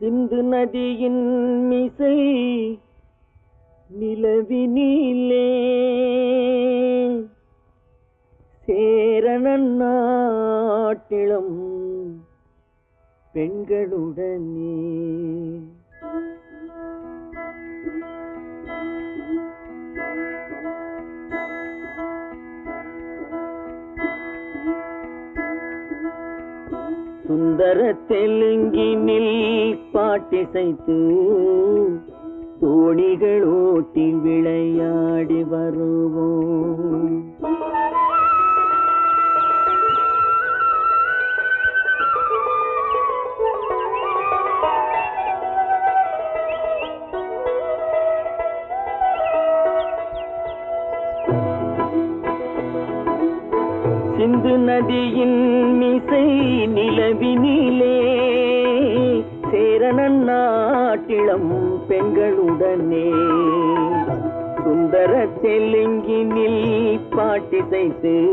சிந்து நதியின் மிசை நிலவினிலே சேரணாட்டிளம் பெண்களுடனே. சுந்தர தெலுங்கினில் பாட்டிசைத்து தோணிகள் ஓட்டி விளையாடி வருவோம். சிந்து நதியின் மிசை நிலவினிலே சேரணன் நாட்டிளம் பெண்களுடனே. சுந்தர தெலுங்கினில் பாட்டிசைத்து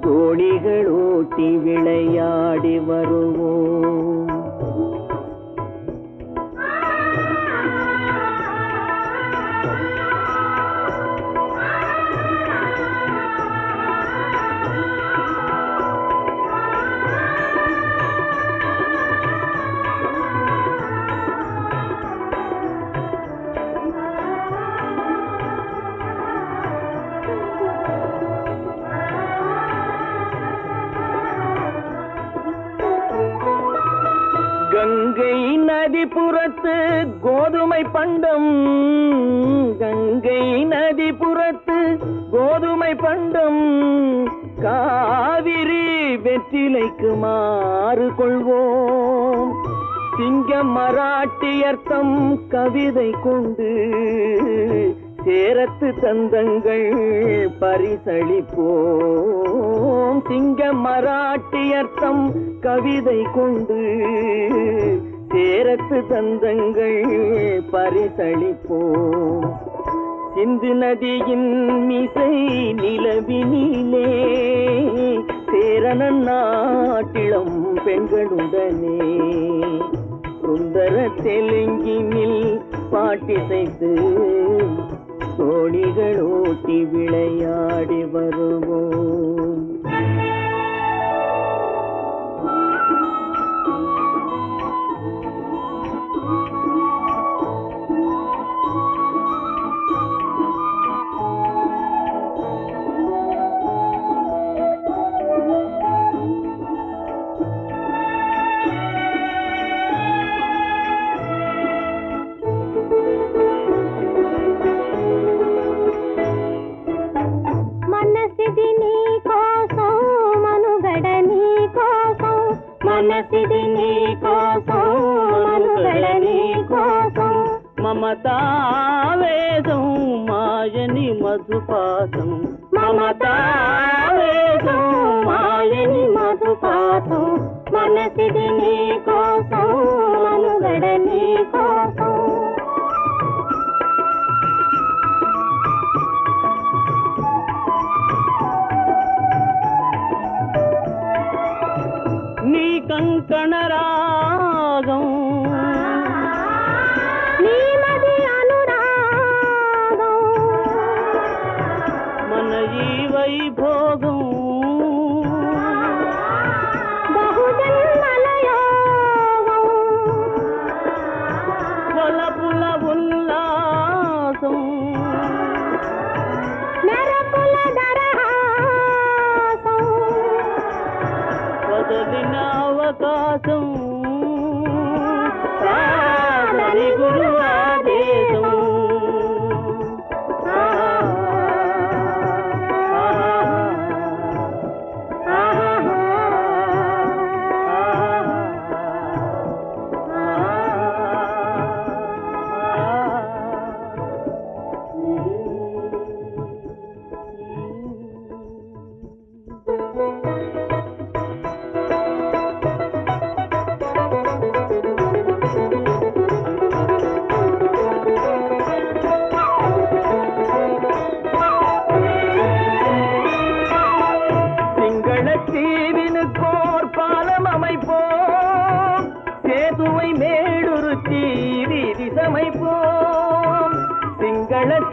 தோணிகள் ஓட்டி விளையாடி வருவோம். கங்கை நதிபுறத்து கோதுமை பண்டம். கங்கை நதிபுறத்து கோதுமை பண்டம். காவிரி வெற்றிலைக்கு மாறு கொள்வோம். சிங்க மராட்டியர்த்தம் கவிதை கொண்டு. சேரத்து தந்தங்கள் பரிசளிப்போம். சிங்க மராட்டியர்த்தம் கவிதை கொண்டு சேரத்து தந்தங்கள் பரிசளிப்போம். சிந்து நதியின் மிசை நிலவினிலே சேரணன் நாட்டிளம் பெண்களுடனே. சுந்தர தெலுங்கினில் பாட்டிசைத்து தோணிகள் ஓட்டி விளையாடி வருவோம். ప్రతిది నీ కోసం మనుగడ నీ కోసం మమతావేదం మాయని మధుపాసం మమతావేదం कणा వదలిన అవకాశం. కాదని గురు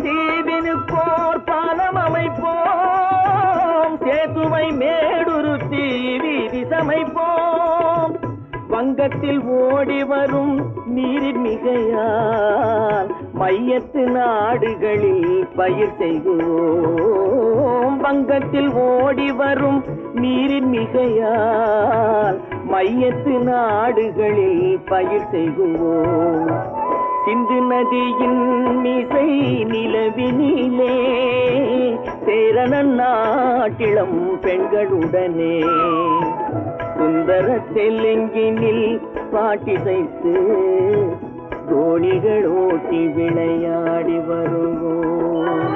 தீவினுக்கோர் பாலம் அமைப்போம். சேதுவை மேடுரு தீவி சமைப்போம் வங்கத்தில் ஓடி வரும் நீரின் மிகையால் மையத்து நாடுகளில் பயிர் செய்கிறோம் வங்கத்தில் ஓடி வரும் நீரின் மிகையால் மையத்து நாடுகளில் பயிர் செய்கிறோம் சிந்து நதியின் மிசை நிலவினிலே சேரணன் நாட்டிளம் பெண்களுடனே. சுந்தர தெலுங்கினில் பாட்டிசைத்து தோணிகள் ஓட்டி விளையாடி வருவோம்.